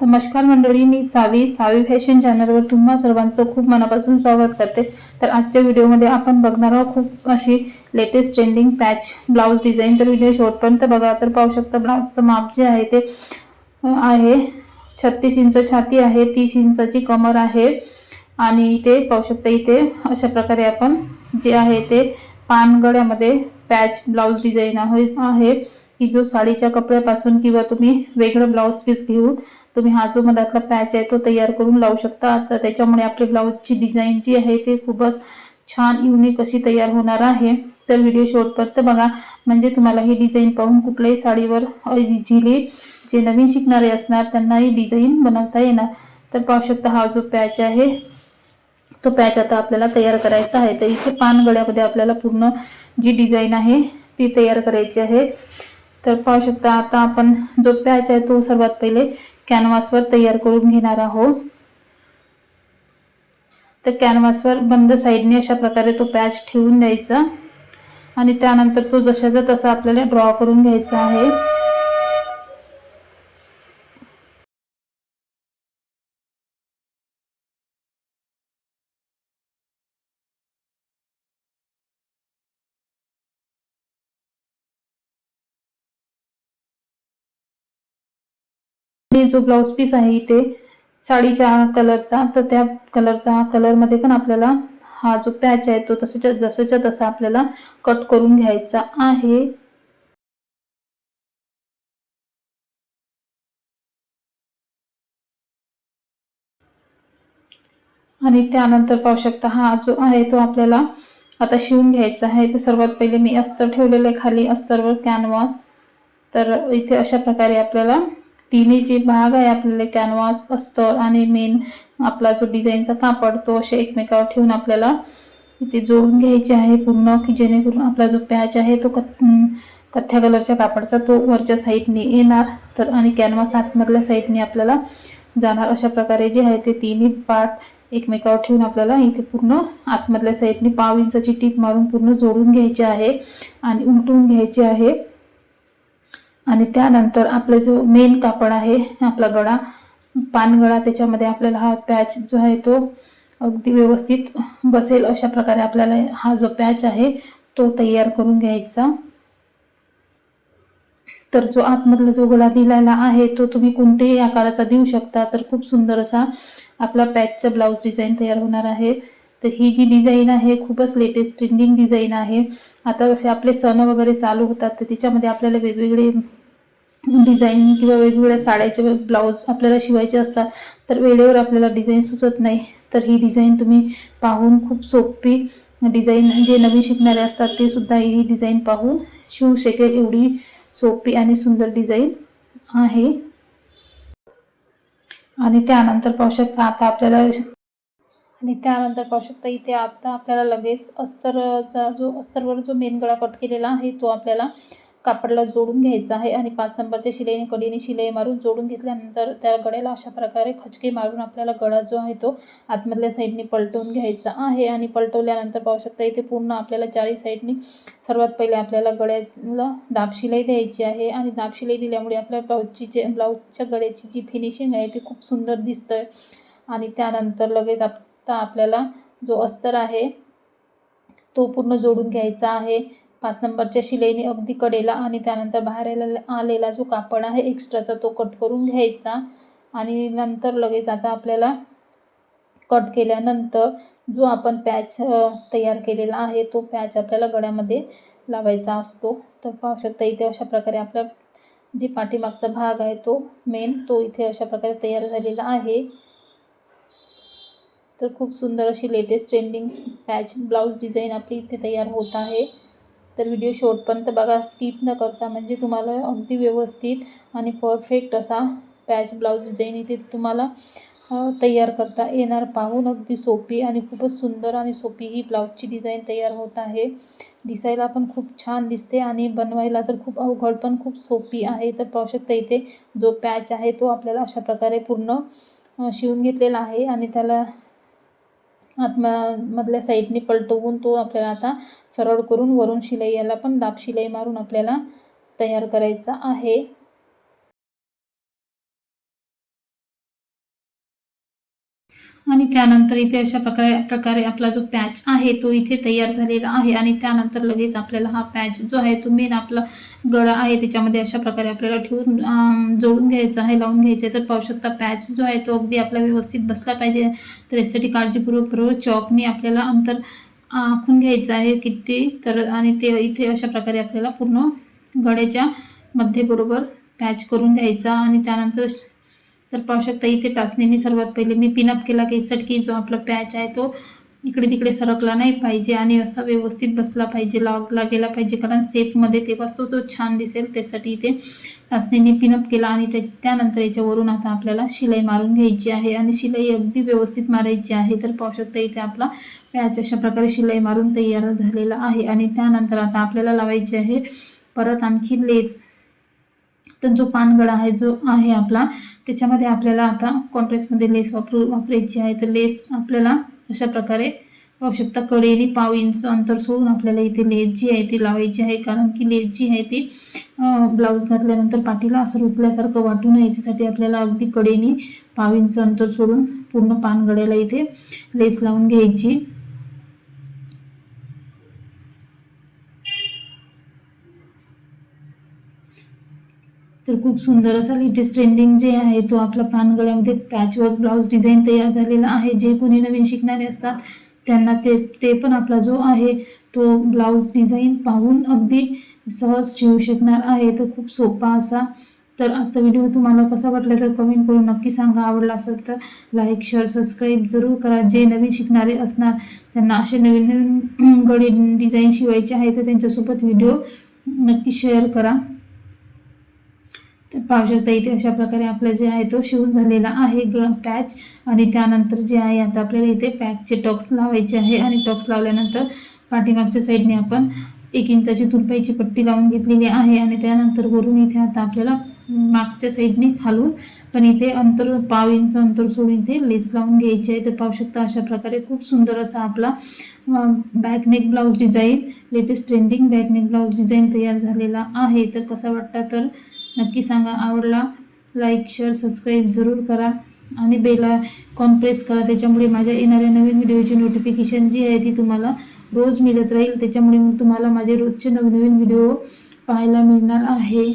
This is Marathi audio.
नमस्कार मंडळी मी सावी. सावी फॅशन चॅनलवर तुम्हा सर्वांचं खूप मनापासून स्वागत करते. तर आजच्या व्हिडिओमध्ये आपण बघणार आहोत खूप अशी latest trending patch blouse design तर व्हिडिओ शॉर्टपर्यंत बघा. तर पाहू शकता ब्लाऊजचं माप जे आहे ते आहे छत्तीस इंच छाती आहे तीस इंचाची कमर आहे. आणि इथे पाहू शकता इथे अशा प्रकारे आपण जे आहे ते पानगड्यामध्ये पॅच ब्लाऊज डिझाईन आहे. की जो साडीच्या कपड्यापासून किंवा तुम्ही वेगळं ब्लाऊज पीस घेऊन तुम्ही हा जो मधातला पॅच आहे तो तयार करून लावू शकता. तर त्याच्यामुळे आपली ब्लाऊजची डिझाईन जी आहे ती खूपच छान युनिक अशी तयार होणार आहे. तर व्हिडिओ शेवटपर्यंत बघा म्हणजे तुम्हाला ही डिझाईन पाहून कुठल्याही साडीवर इझिली जे नवीन शिकणारे असणार त्यांना ही डिझाईन बनवता येणार. तर पाहू शकता हा जो पॅच आहे तो पॅच आता आपल्याला तयार करायचा आहे. तर इथे पानगड्यामध्ये आपल्याला पूर्ण जी डिझाईन आहे ती तयार करायची आहे. तर पाहू शकता आता आपण जो पॅच आहे तो सर्वात पहिले कॅनव्हासवर तयार करून घेणार आहोत. तर कॅनव्हासवर बंद साईडने अशा प्रकारे तो पॅच ठेवून द्यायचा. आणि त्यानंतर तो जशाचा तसा आपल्याला ड्रॉ करून घ्यायचा आहे. आणि जो ब्लाऊज पीस आहे इथे साडीच्या कलरचा तर त्या कलरचा कलरमध्ये पण आपल्याला हा जो पॅच आहे तो तसंच्या जसंच्या तसा आपल्याला कट करून घ्यायचा आहे. आणि त्यानंतर पाहू शकता हा जो आहे तो आपल्याला आता शिवून घ्यायचा आहे. तर सर्वात पहिले मी अस्तर ठेवलेलं आहे खाली अस्तरवर कॅनव्हास तर इथे अशा प्रकारे आपल्याला तिन्ही जे भाग आहे आपल्याला कॅनव्हास अस्तर आणि मेन आपला जो डिझाईनचा कापड तो असे एकमेकावर ठेवून आपल्याला इथे जोडून घ्यायचे आहे पूर्ण की जेणेकरून आपला जो पॅच आहे तो कथ कथ्या कलरच्या कापडचा तो वरच्या साईडने येणार तर आणि कॅनव्हास आतमधल्या साईडने आपल्याला जाणार. अशा प्रकारे जे आहे ते तिन्ही पार्ट एकमेकावर ठेवून आपल्याला इथे पूर्ण आतमधल्या साईडने पाव इंचाची टीप मारून पूर्ण जोडून घ्यायची आहे आणि उलटून घ्यायचे आहे. आणि त्यानंतर आपलं जो मेन कापड आहे आपला गळा पानगळा त्याच्यामध्ये आपल्याला हा पॅच जो आहे तो अगदी व्यवस्थित बसेल अशा प्रकारे आपल्याला हा जो पॅच आहे तो तयार करून घ्यायचा. तर जो आतमधला जो गळा दिलेला आहे तो तुम्ही कोणत्याही आकाराचा देऊ शकता. तर खूप सुंदर असा आपला पॅचचा ब्लाऊज डिझाईन तयार होणार आहे. तर ही जी डिझाईन आहे खूपच लेटेस्ट ट्रेंडिंग डिझाईन आहे. आता असे आपले सण वगैरे चालू होतात तर त्याच्यामध्ये आपल्याला वेगवेगळे डिझाईन किंवा वेगवेगळ्या साड्याचे ब्लाऊज आपल्याला शिवायचे असतात तर वेळेवर आपल्याला डिझाईन सुचत नाही. तर ही डिझाईन तुम्ही पाहून खूप सोपी डिझाईन जे नवीन शिकणारे असतात ते सुद्धा ही डिझाईन पाहून शिवू शकेल एवढी सोपी आणि सुंदर डिझाईन आहे. आणि त्यानंतर पाहू शकता आता आपल्याला आणि त्यानंतर पाहू शकता इथे आता आपल्याला लगेच अस्तरचा जो अस्तरवर जो मेन गळा कट केलेला आहे तो आपल्याला कापडला जोडून घ्यायचा आहे आणि पाच नंबरच्या शिलाईने कडीने शिलाई मारून जोडून घेतल्यानंतर त्या गड्याला अशा प्रकारे खचके मारून आपल्याला गळा जो आहे तो आतमधल्या साईडने पलटवून घ्यायचा आहे आणि पलटवल्यानंतर पाहू शकता इथे पूर्ण आपल्याला चारी साईडनी सर्वात पहिले आपल्याला गळ्याला दाब शिलाई द्यायची आहे आणि दाब शिलाई दिल्यामुळे आपल्या ब्लाऊजची जे ब्लाऊजच्या गळ्याची जी फिनिशिंग आहे ती खूप सुंदर दिसतं आहे आणि त्यानंतर लगेच आता आपल्याला जो अस्तर आहे तो पूर्ण जोडून घ्यायचा आहे. पाच नंबरच्या शिलाईने अगदी कडेला आणि त्यानंतर बाहेर आलेला जो कापड आहे एक्स्ट्राचा तो कट करून घ्यायचा. आणि नंतर लगेच आता आपल्याला कट केल्यानंतर जो आपण पॅच तयार केलेला आहे तो पॅच आपल्याला गळ्यामध्ये लावायचा असतो. तर पाहू शकता इथे अशा प्रकारे आपला जे पाठीमागचा भाग आहे तो मेन तो इथे अशा प्रकारे तयार झालेला आहे. तर खूप सुंदर अशी latest trending patch blouse design आपली इथे तयार होत आहे. तर व्हिडिओ शेवटपर्यंत बघा स्किप न करता म्हणजे तुम्हाला अगदी व्यवस्थित आणि परफेक्ट असा पॅच ब्लाऊज डिझाईन इथे तुम्हाला तयार करता येणार. पाहून अगदी सोपी आणि खूपच सुंदर आणि सोपी ही ब्लाऊजची डिझाईन तयार होत आहे. दिसायला पण खूप छान दिसते आणि बनवायला तर खूप अवघड पण खूप सोपी आहे. तर पाहू शकता इथे जो पॅच आहे तो आपल्याला अशा प्रकारे पूर्ण शिवून घेतलेला आहे आणि त्याला आतमा मधल्या साईडने पलटवून तो आपल्याला आता सरळ करून वरून शिलाई याला पण दाब शिलाई मारून आपल्याला तयार करायचा आहे. आणि त्यानंतर इथे अशा प्रकारे प्रकारे आपला जो पॅच आहे तो इथे तयार झालेला आहे. आणि त्यानंतर लगेच आपल्याला हा पॅच जो आहे तो मेन आपला गळा आहे. त्याच्यामध्ये अशा प्रकारे आपल्याला ठेवून जोडून घ्यायचा आहे लावून घ्यायचं आहे. तर पाहू शकता पॅच जो आहे तो अगदी आपला व्यवस्थित बसला पाहिजे. तर यासाठी काळजीपूर्वक बरोबर चॉकने आपल्याला अंतर आखून घ्यायचं आहे किती तर आणि ते इथे अशा प्रकारे आपल्याला पूर्ण गळ्याच्या मध्ये बरोबर पॅच करून घ्यायचा. आणि त्यानंतर तर पाहू शकता इथे टाचणीने सर्वात पहिले मी पिनअप केला केसट की जो आपला पॅच आहे तो इकडे तिकडे सरकला नाही पाहिजे आणि असा व्यवस्थित बसला पाहिजे लागला गेला पाहिजे कारण सेपमध्ये तेव्हाच तो तो छान दिसेल त्यासाठी इथे टाचणीने पिनअप केला आणि त्या त्यानंतर याच्यावरून आता आपल्याला शिलाई मारून घ्यायची आहे आणि शिलाई अगदी व्यवस्थित मारायची आहे. तर पाहू शकता इथे आपला पॅच अशा प्रकारे शिलाई मारून तयार झालेला आहे आणि त्यानंतर आता आपल्याला लावायची आहे परत आणखी लेस. तर जो पानगळा आहे जो आहे आपला त्याच्यामध्ये आपल्याला आता कॉन्ट्रेस्टमध्ये लेस वापरू वापरायची आहे. तर लेस आपल्याला अशा प्रकारे पाहू शकता. कडेने पाव इंच अंतर सोडून आपल्याला इथे लेस जी आहे ती लावायची आहे. कारण की लेस जी आहे ती ब्लाऊज घातल्यानंतर पाठीला असं रुतल्यासारखं वाटू नये. याच्यासाठी आपल्याला अगदी कडेने पाव इंच अंतर सोडून पूर्ण पानगड्याला इथे लेस लावून घ्यायची. तर खूप सुंदर असा लेटेस्ट ट्रेंडिंग जे आहे तो आपला पानगळ्यामध्ये पॅचवर्क ब्लाऊज डिझाईन तयार झालेला आहे. जे कोणी नवीन शिकणारे असतात त्यांना ते ते पण आपला जो आहे तो ब्लाऊज डिझाईन पाहून अगदी सहज शिवू शकणार आहे. तर खूप सोपा असा. तर आजचा व्हिडिओ तुम्हाला कसा वाटला तर कमेंट करून नक्की सांगा. आवडला असेल तर लाईक शेअर सबस्क्राईब जरूर करा. जे नवीन शिकणारे असणार त्यांना असे नवीन नवीन गडी डिझाईन शिवायचे आहे तर त्यांच्यासोबत व्हिडिओ नक्की शेअर करा. तर पाहू शकता इथे अशा प्रकारे आपलं जे आहे तो शिवून झालेला आहे ग पॅच. आणि त्यानंतर जे आहे आता आपल्याला इथे पॅचचे टॉक्स लावायचे आहे. आणि टॉक्स लावल्यानंतर पाठीमागच्या साईडने आपण एक इंचाची तुरपाईची पट्टी लावून घेतलेली आहे. आणि त्यानंतर वरून इथे आता आपल्याला मागच्या साईडने खालून पण इथे अंतर पाव इंच अंतर सोडून इथे लेस लावून घ्यायची आहे. तर पाहू शकता अशा प्रकारे खूप सुंदर असा आपला back neck blouse design latest trending back neck blouse design तयार झालेला आहे. तर कसा वाटता तर नक्की सांगा. आवडला लाईक शेअर सबस्क्राईब जरूर करा आणि बेला कॉन प्रेस करा. त्याच्यामुळे माझ्या येणाऱ्या नवीन व्हिडिओची नोटिफिकेशन जी आहे ती तुम्हाला रोज मिळत राहील. त्याच्यामुळे मग तुम्हाला माझे रोजचे नवनवीन व्हिडिओ पाहायला मिळणार आहे.